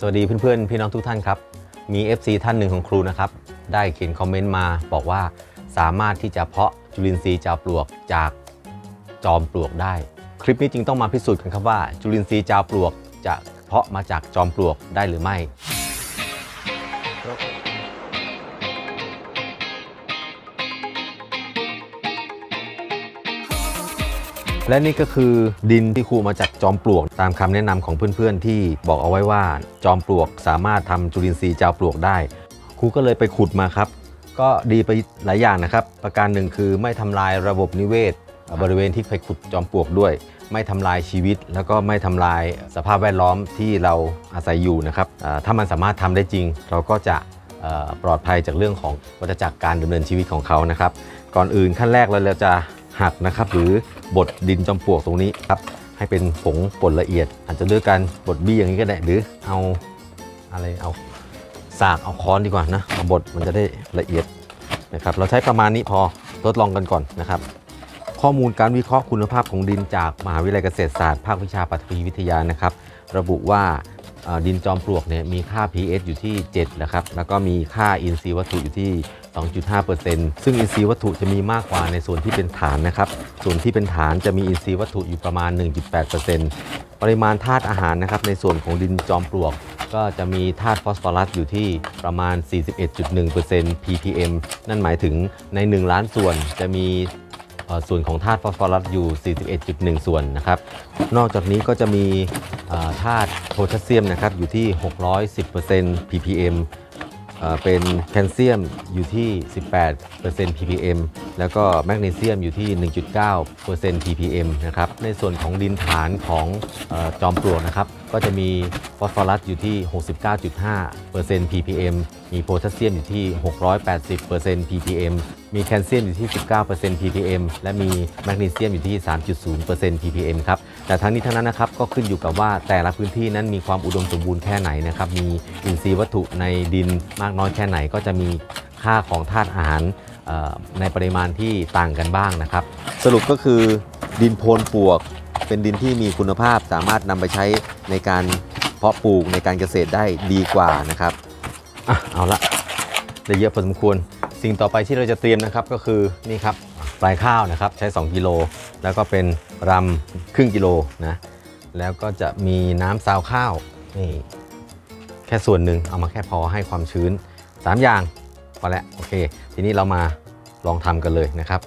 สวัสดีเพื่อนๆ พี่น้องทุกท่านครับ มี FC ท่านหนึ่งของครูนะครับ ได้เขียนคอมเมนต์มาบอกว่าสามารถที่จะเพาะจุลินทรีย์จาวปลวกจากจอมปลวกได้ คลิปนี้จึงต้องมาพิสูจน์กันครับว่า จุลินทรีย์จาวปลวกจะเพาะมาจากจอมปลวกได้หรือไม่ และนี่ก็คือดินที่ครูมาจากจอมปลวก ตามคำแนะนำของเพื่อนๆ ที่บอกเอาไว้ว่าจอมปลวกสามารถทำจุลินทรีย์จาวปลวกได้ ครูก็เลยไปขุดมาครับ ก็ดีไปหลายอย่างนะครับ ประการหนึ่งคือไม่ทำลายระบบนิเวศ บริเวณที่ไปขุดจอมปลวกด้วย ไม่ทำลายชีวิต แล้วก็ไม่ทำลายสภาพแวดล้อมที่เราอาศัยอยู่นะครับถ้ามันสามารถทำได้จริง เราก็จะปลอดภัยจากเรื่องของวัฏจักรการดำเนินชีวิตของเขานะครับ ก่อนอื่นขั้นแรกเราจะ หักนะครับ หรือบดดินจอมปลวกตรงนี้ครับให้เป็นผงป่นละเอียด อาจจะด้วยการบดบี้อย่างนี้ก็ได้หรือเอาอะไรเอาสากเอาค้อนดีกว่านะเอาบดมันจะได้ละเอียดนะครับ เราใช้ประมาณนี้พอทดลองกันก่อนนะครับ ข้อมูลการวิเคราะห์คุณภาพของดินจากมหาวิทยาลัยเกษตรศาสตร์ภาควิชาปฐพีวิทยานะครับ ระบุว่าดินจอมปลวกเนี่ยมีค่า pH อยู่ที่ 7 นะครับ แล้วก็มีค่าอินทรีย์วัตถุอยู่ที่ 2.5%ซึ่งอินทรีย์วัตถุจะมีมากกว่าในส่วนที่เป็นฐานนะครับ ส่วนที่เป็นฐานจะมีอินทรีย์วัตถุอยู่ประมาณ 1.8%ปริมาณธาตุอาหารนะครับในส่วนของดินจอมปลวก ก็จะมีธาตุฟอสฟอรัสอยู่ที่ประมาณ 41.1% ppm นั่นหมายถึงใน 1 ล้านส่วนจะมี ส่วนของธาตุฟอสฟอรัสอยู่ 41.1 ส่วนนะครับนอกจากนี้ก็จะมีธาตุโพแทสเซียมนะครับอยู่ที่ 610% ppm เอ่อเป็นแคลเซียมอยู่ที่ 18% ppm แล้วก็แมกนีเซียมอยู่ที่ 1.9% ppm นะครับ ในส่วนของดินฐานของออจอมปลวกนะครับ ก็จะมีฟอสฟอรัสอยู่ที่ 69.5% ppm มีโพแทสเซียมอยู่ที่ 680% ppm มีแคลเซียมอยู่ที่ 19% ppm และมีแมกนีเซียมอยู่ที่ 3.0% ppm ครับ แต่ทั้งนี้ทั้งนั้นนะครับก็ขึ้นอยู่กับว่าแต่ละพื้นที่นั้นมีความอุดมสมบูรณ์แค่ไหนนะครับ มีอินทรีย์วัตถุในดินมากน้อยแค่ไหนก็จะมีค่าของธาตุอาหาร ในปริมาณที่ต่างกันบ้างนะครับ สรุปก็คือดินโพนปลวก เป็นดินที่มีคุณภาพสามารถนำไปใช้ในการเพาะปลูกในการเกษตรได้ดีกว่านะครับอะเอาละได้เยอะพอสมควร สิ่งต่อไปที่เราจะเตรียมนะครับก็คือนี่ครับปลายข้าวนะครับใช้ 2 กิโล แล้วก็เป็นรำครึ่งกิโลนะแล้วก็จะมีน้ำซาวข้าวนี่แค่ส่วนหนึ่งเอามาแค่พอให้ความชื้น 3 อย่าง พอแล้วโอเค ทีนี้เรามาลองทำกันเลยนะครับ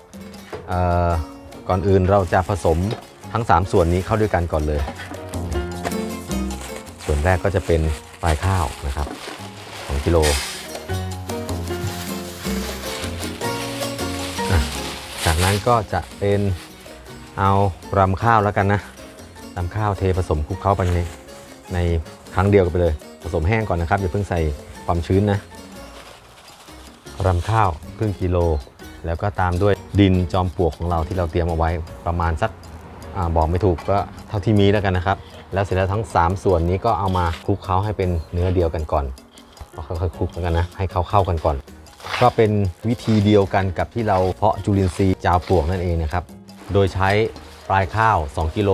ก่อนอื่นเราจะผสมทั้ง 3 ส่วนนี้เข้าด้วยกันก่อนเลย ส่วนแรกก็จะเป็นปลายข้าวนะครับ2กิโลจากนั้นก็จะเป็นเอารำข้าวแล้วกันนะรำข้าวเทผสมคลุกเข้าไปในในครั้งเดียวกันไปเลย ผสมแห้งก่อนนะครับอย่าเพิ่งใส่ความชื้นนะ รำข้าวครึ่งกิโล แล้วก็ตามด้วยดินจอมปลวกของเราที่เราเตรียมเอาไว้ประมาณสักอบอกไม่ถูกก็เท่าที่มีแล้วกันนะครับ แล้วเสร็จแล้วทั้ง 3 ส่วนนี้ก็เอามาคลุกเคล้าให้เป็นเนื้อเดียวกันก่อนค่อยๆคลุกแล้วกันนะให้เขาเข้ากันก่อน ก็เป็นวิธีเดียวกันกับที่เราเพาะจุลินทรีย์จาวปลวกนั่นเองนะครับ โดยใช้ปลายข้าว 2 กิโล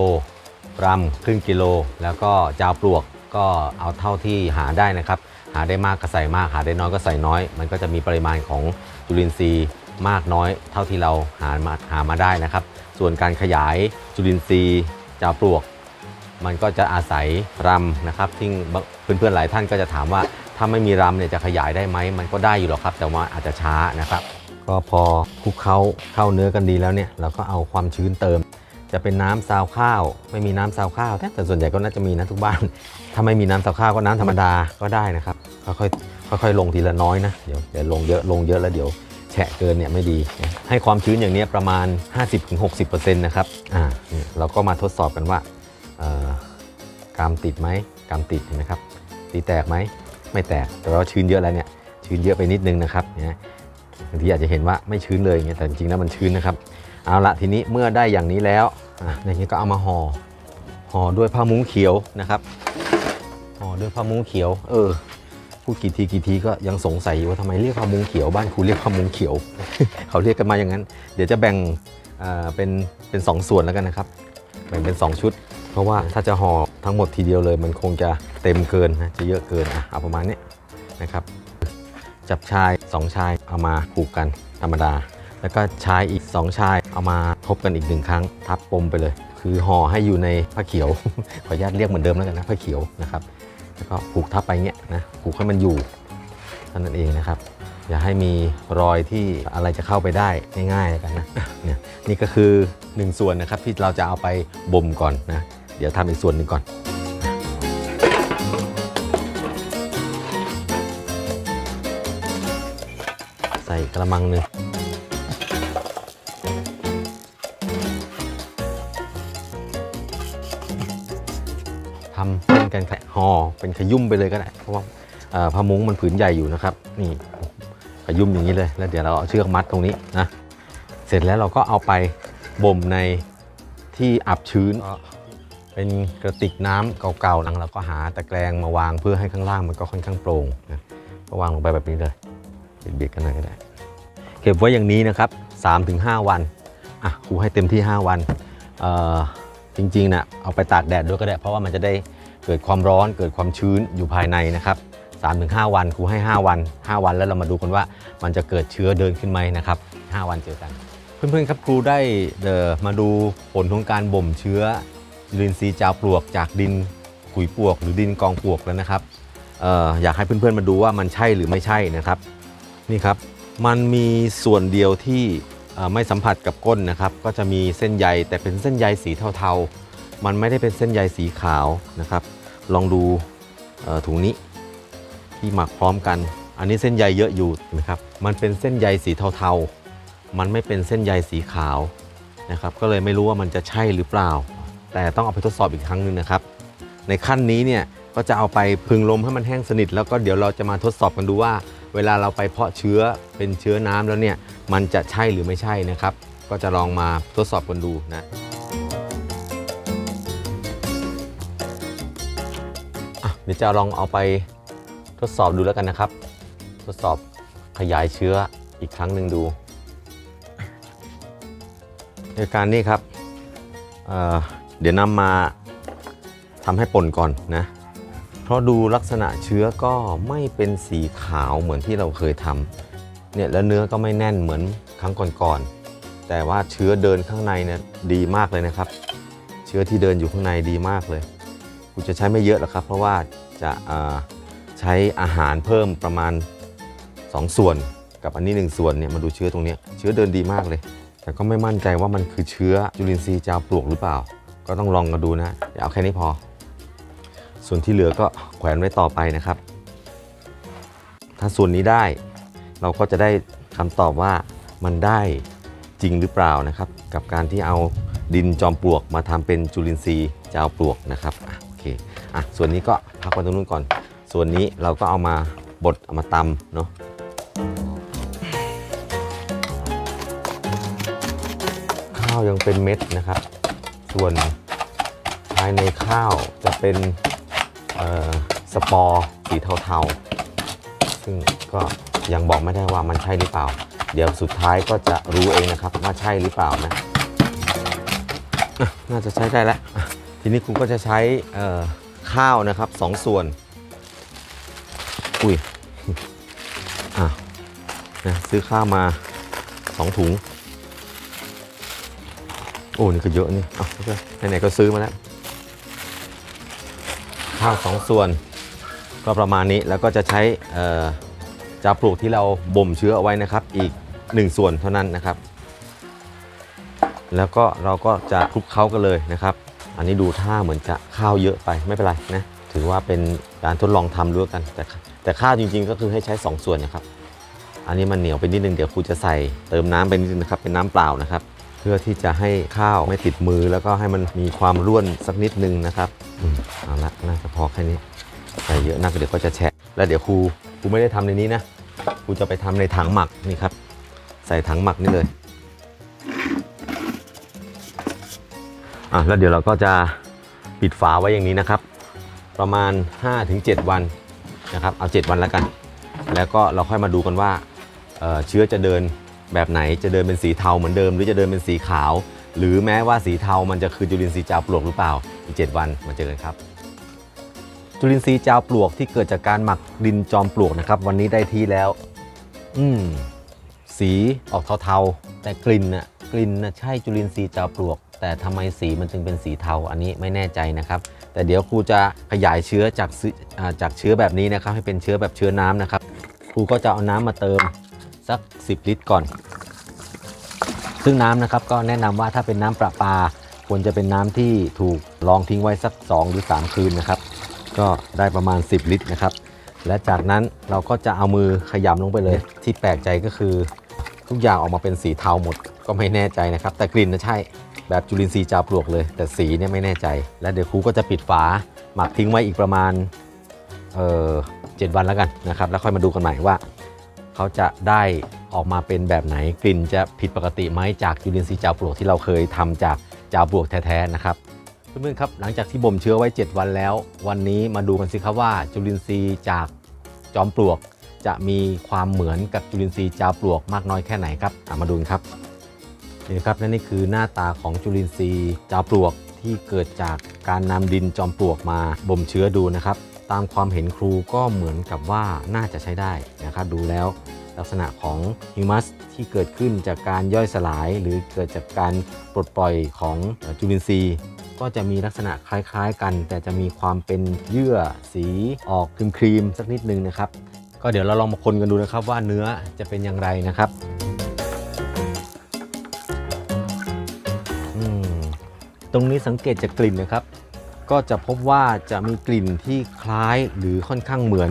รำครึ่งกิโล แล้วก็จาวปลวกก็เอาเท่าที่หาได้นะครับาได้มากก็ใส่มาก หาได้น้อยก็ใส่น้อย มันก็จะมีปริมาณของจุลินทรีย์มากน้อย เท่าที่เราหามาหามาได้นะครับ ส่วนการขยายจุลินทรีย์จาปลวก มันก็จะอาศัยรำนะครับที่เพื่อนๆหลายท่านก็จะถามว่าถ้าไม่มีรำเนี่ยจะขยายได้ไหมมันก็ได้อยู่หรอกครับ แต่ว่าอาจจะช้านะครับ ก็พอคลุกเข้าเข้าเนื้อกันดีแล้วเนี่ยเราก็เอาความชื้นเติม จะเป็นน้ำซาวข้าว ไม่มีน้ำซาวข้าวแต่ส่วนใหญ่ก็น่าจะมีนะทุกบ้าน ถ้าไม่มีน้ำซาวข้าวก็น้ำธรรมดาก็ได้นะครับค่อยๆค่อยๆลงทีละน้อยนะเดี๋ยวเดี๋ยวลงเยอะลงเยอะแล้วเดี๋ยวแฉะเกินเนี่ยไม่ดี ให้ความชื้นอย่างนี้ประมาณ 50-60%นะครับอ่าเนี่ยเราก็มาทดสอบกันว่ากามติดไหมกามติดเห็นไหมครับตีแตกไหมไม่แตกแต่ว่าชื้นเยอะแล้วเนี่ยชื้นเยอะไปนิดนึงนะครับเนี่ยบางทีอาจจะเห็นว่าไม่ชื้นเลยอย่างเงี้ยแต่จริงๆแล้วมันชื้นนะครับ เอาละทีนี้เมื่อได้อย่างนี้แล้วอะอย่างนี้ก็เอามาห่อห่อด้วยผ้ามุ้งเขียวนะครับห่อด้วยผ้ามุ้งเขียว เออพูดกี่ทีกี่ทีก็ยังสงสัยว่าทำไมเรียกผ้ามุ้งเขียวบ้านครูเรียกผ้ามุ้งเขียว เขาเรียกกันมาอย่างนั้น เดี๋ยวจะแบ่งเอ่อเป็นเป็นสองส่วนแล้วกันนะครับแบ่งเป็น 2 ชุด เพราะว่าถ้าจะห่อทั้งหมดทีเดียวเลย มันคงจะเต็มเกินนะจะเยอะเกินอะเอาประมาณนี้นะครับ จับชาย 2 ชายเอามาผูกกันธรรมดา แล้วก็ชายอีก 2 ชายเอามาทบกันอีกหนึ่งครั้ง ทับปมไปเลย คือห่อให้อยู่ในผ้าเขียว ขออนุญาตเรียกเหมือนเดิมแล้วกันนะผ้าเขียวนะครับ แล้วก็ผูกทับไปเงี้ยนะผูกให้มันอยู่เท่านั้นเองนะครับ อย่าให้มีรอยที่อะไรจะเข้าไปได้ง่ายๆกันนะเนี่ยนี่ก็คือหนึ่งส่วนนะครับที่เราจะเอาไปบ่มก่อนนะเดี๋ยวทำอีกส่วนหนึ่งก่อนใส่กระมังหนึ่ง กันห่อเป็นขยุ่มไปเลยก็ได้เพราะว่าผ้ามุ้งมันผืนใหญ่อยู่นะครับ นี่ขยุ่มอย่างนี้เลย แล้วเดี๋ยวเราเอาเชือกมัดตรงนี้นะเสร็จแล้วเราก็เอาไปบ่มในที่อับชื้น เป็นกระติกน้ำเก่าๆหลังเราก็หาตะแกรงมาวางเพื่อให้ข้างล่างมันก็ค่อนข้างโปร่งนะก็วางลงไปแบบนี้เลยเบียดๆกันหน่อยก็ได้ เก็บไว้อย่างนี้นะครับ 3-5 วันอะครูให้เต็มที่ 5 วันจริงๆนะเอาไปตากแดดด้วยก็ได้ เพราะว่ามันจะได้ เกิดความร้อนเกิดความชื้นอยู่ภายในนะครับ3-5 วันครูให้ 5 วัน 5 วันแล้วเรามาดูกันว่ามันจะเกิดเชื้อเดินขึ้นไหมนะครับ5วันเจอกัน เพื่อนๆครับครูได้เออมาดูผลของการบ่มเชื้อลินทรีจาวปลวกจากดินขุยปลวก หรือดินกองปลวกแล้วนะครับเอออยากให้เพื่อนๆมาดูว่ามันใช่หรือไม่ใช่นะครับนี่ครับมันมีส่วนเดียวที่เอ่อไม่สัมผัสกับก้นนะครับ ก็จะมีเส้นใยแต่เป็นเส้นใยสีเทาๆ มันไม่ได้เป็นเส้นใยสีขาวนะครับ ลองดูถุงนี้ที่หมักพร้อมกัน อันนี้เส้นใยเยอะอยู่นะครับ มันเป็นเส้นใยสีเทาๆ มันไม่เป็นเส้นใยสีขาวนะครับ ก็เลยไม่รู้ว่ามันจะใช่หรือเปล่า แต่ต้องเอาไปทดสอบอีกครั้งหนึ่งนะครับ ในขั้นนี้เนี่ยก็จะเอาไปพึงลมให้มันแห้งสนิท แล้วก็เดี๋ยวเราจะมาทดสอบกันดูว่า เวลาเราไปเพาะเชื้อเป็นเชื้อน้ำแล้วเนี่ยมันจะใช่หรือไม่ใช่นะครับ ก็จะลองมาทดสอบกันดูนะ เดี๋ยวจะลองเอาไปทดสอบดูแล้วกันนะครับ ทดสอบขยายเชื้ออีกครั้งหนึ่งดูในการนี้ครับเเดี๋ยวนำมาทำให้ป่นก่อนนะ เพราะดูลักษณะเชื้อก็ไม่เป็นสีขาวเหมือนที่เราเคยทำเนี่ยแล้วเนื้อก็ไม่แน่นเหมือนครั้งก่อนๆแต่ว่าเชื้อเดินข้างในเนี่ยดีมากเลยนะครับ เชื้อที่เดินอยู่ข้างในดีมากเลย กูจะใช้ไม่เยอะหรอกครับ เพราะว่าจะใช้อาหารเพิ่มประมาณ 2 ส่วน กับอันนี้ 1 ส่วนเนี่ยมาดูเชื้อตรงนี้เชื้อเดินดีมากเลย แต่ก็ไม่มั่นใจว่ามันคือเชื้อจุลินทรีย์จาปลวกหรือเปล่า ก็ต้องลองกันดูนะเดี๋ยวเอาแค่นี้พอ ส่วนที่เหลือก็แขวนไว้ต่อไปนะครับ ถ้าส่วนนี้ได้ เราก็จะได้คำตอบว่ามันได้จริงหรือเปล่านะครับ กับการที่เอาดินจอมปลวกมาทำเป็นจุลินทรีย์จาวปลวกนะครับ อะส่วนนี้ก็พักไว้ตรงนู้นก่อน ส่วนนี้เราก็เอามาบดเอามาตำเนาะข้าวยังเป็นเม็ดนะครับ ส่วนภายในข้าวจะเป็นสปอร์สีเทาๆ ซึ่งก็ยังบอกไม่ได้ว่ามันใช่หรือเปล่า เดี๋ยวสุดท้ายก็จะรู้เองนะครับว่าใช่หรือเปล่านะอะน่าจะใช้ได้แล้ว ทีนี้ครูก็จะใช้ ข้าวนะครับสองส่วน อุ้ยอะนะซื้อข้าวมาสองถุง โอ้นี่ก็เยอะนี่เอาไม่เป็นไหนๆก็ซื้อมาแล้ว ข้าวสองส่วน ก็ประมาณนี้แล้วก็จะใช้จาปลูกที่เราบ่มเชื้อเอาไว้นะครับ อีก1ส่วนเท่านั้นนะครับ แล้วก็เราก็จะคลุกเคล้ากันเลยนะครับ อันนี้ดูท่าเหมือนจะข้าวเยอะไปไม่เป็นไรนะถือว่าเป็นการทดลองทำด้วยกัน แต่แต่ข้าวจริงๆ ก็คือให้ใช้ 2 ส่วนนะครับ อันนี้มันเหนียวไปนิดนึงเดี๋ยวครูจะใส่เติมน้ำไปนิดนึงนะครับเป็นน้ำเปล่านะครับ เพื่อที่จะให้ข้าวไม่ติดมือแล้วก็ให้มันมีความร่วนสักนิดนึงนะครับอืมเอาละน่าจะพอแค่นี้ใส่เยอะนักเดี๋ยวก็จะแฉะแล้วเดี๋ยวครูครูไม่ได้ทำในนี้นะครูจะไปทำในถังหมักนี่ครับ ใส่ถังหมักนี่เลย อะแล้วเดี๋ยวเราก็จะปิดฝาไว้อย่างนี้นะครับ ประมาณ 5-7 วันนะครับ เอา 7 วันแล้วกัน แล้วก็เราค่อยมาดูกันว่าเเชื้อจะเดินแบบไหนจะเดินเป็นสีเทาเหมือนเดิม หรือจะเดินเป็นสีขาว หรือแม้ว่าสีเทามันจะคือจุลินทรีย์จาวปลวกหรือเปล่าอีก 7 วันมาเจอกันครับ จุลินทรีย์จาวปลวกที่เกิดจากการหมักดินจอมปลวกนะครับ วันนี้ได้ที่แล้ว อืมสีออกเทาๆ แต่กลิ่นน่ะกลิ่นน่ะใช่จุลินทรีย์จาวปลวก แต่ทำไมสีมันจึงเป็นสีเทาอันนี้ไม่แน่ใจนะครับ แต่เดี๋ยวครูจะขยายเชื้อจากจากเชื้อแบบนี้นะครับ ให้เป็นเชื้อแบบเชื้อน้ำนะครับ ครูก็จะเอาน้ำมาเติมสัก 10 ลิตรก่อน ซึ่งน้ำนะครับก็แนะนำว่าถ้าเป็นน้ำประปา ควรจะเป็นน้ำที่ถูกรองทิ้งไว้สัก 2 หรือ 3 คืนนะครับ ก็ได้ประมาณ 10 ลิตรนะครับ และจากนั้นเราก็จะเอามือขยำลงไปเลย ที่แปลกใจก็คือ ทุกอย่างออกมาเป็นสีเทาหมดก็ไม่แน่ใจนะครับ แต่กลิ่นนะใช่ แบบจุลินทรีย์จาปลวกเลย แต่สีเนี่ยไม่แน่ใจ และเดี๋ยวครูก็จะปิดฝาหมักทิ้งไว้อีกประมาณเออเจ็ดวันแล้วกันนะครับแล้วค่อยมาดูกันใหม่ว่า เขาจะได้ออกมาเป็นแบบไหนกลิ่นจะผิดปกติไหมจากจุลินทรีย์จาปลวกที่เราเคยทำจากจาวปลวกแท้ๆนะครับเพื่อนๆครับหลังจากที่บ่มเชื้อไว้ 7 วันแล้ว วันนี้มาดูกันสิครับว่าจุลินทรีย์จากจอมปลวก จะมีความเหมือนกับจุลินทรีย์จาปลวกมากน้อยแค่ไหนครับมาดูกันครับ นี่ครับและนี่คือหน้าตาของจุลินทรีย์จาวปลวกที่เกิดจากการนำดินจอมปลวกมาบ่มเชื้อดูนะครับ ตามความเห็นครูก็เหมือนกับว่าน่าจะใช้ได้นะครับดูแล้วลักษณะของฮิวมัสที่เกิดขึ้นจากการย่อยสลาย หรือเกิดจากการปลดปล่อยของจุลินทรีย์ ก็จะมีลักษณะคล้ายๆกัน แต่จะมีความเป็นเยื่อสีออกครีมๆสักนิดนึงนะครับ ก็เดี๋ยวเราลองมาคนกันดูนะครับว่าเนื้อจะเป็นอย่างไรนะครับ รงนี้สังเกตจากกลิ่นนะครับ ก็จะพบว่าจะมีกลิ่นที่คล้ายหรือค่อนข้างเหมือน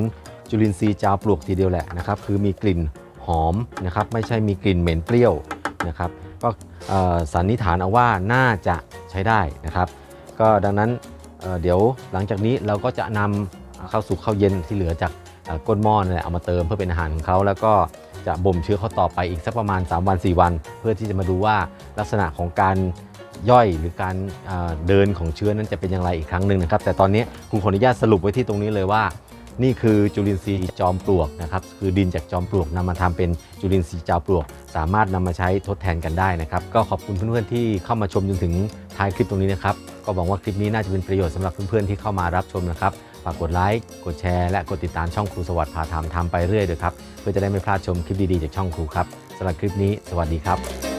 จุลินทรีย์จาวปลวกทีเดียวแหละนะครับ คือมีกลิ่นหอมนะครับไม่ใช่มีกลิ่นเหม็นเปรี้ยวนะครับ ก็สันนิษฐานเอาว่าน่าจะใช้ได้นะครับ ก็ดังนั้นเเดี๋ยวหลังจากนี้เราก็จะนำเข้าสู่ข้าวเย็นที่เหลือจากก้นหม้อนั่แหละเอามาเติมเพื่อเป็นอาหารของเขาแล้วก็จะบ่มเชื้อเขาต่อไปอีกสักประมาณ 3 วัน 4 วัน เพื่อที่จะมาดูว่าลักษณะของการ ย่อยหรือการเดินของเชื้อนั้นจะเป็นอย่างไรอีกครั้งหนึ่งนะครับ แต่ตอนนี้ครูขออนุญาตสรุปไว้ที่ตรงนี้เลยว่า นี่คือจุลินทรีย์จอมปลวกนะครับ คือดินจากจอมปลวกนำมาทำเป็นจุลินทรีย์จาวปลวก สามารถนำมาใช้ทดแทนกันได้นะครับ ก็ขอบคุณเพื่อนๆที่เข้ามาชมจนถึงท้ายคลิปตรงนี้นะครับ ก็หวังว่าคลิปนี้น่าจะเป็นประโยชน์สำหรับเพื่อนๆที่เข้ามารับชมนะครับฝากกดไลค์ กดแชร์ และกดติดตามช่องครูสวัสดิ์พาทำทำไปเรื่อยเลยครับ เพื่อจะได้ไม่พลาดชมคลิปดีๆจากช่องครูครับสำหรับคลิปนี้ สวัสดีครับ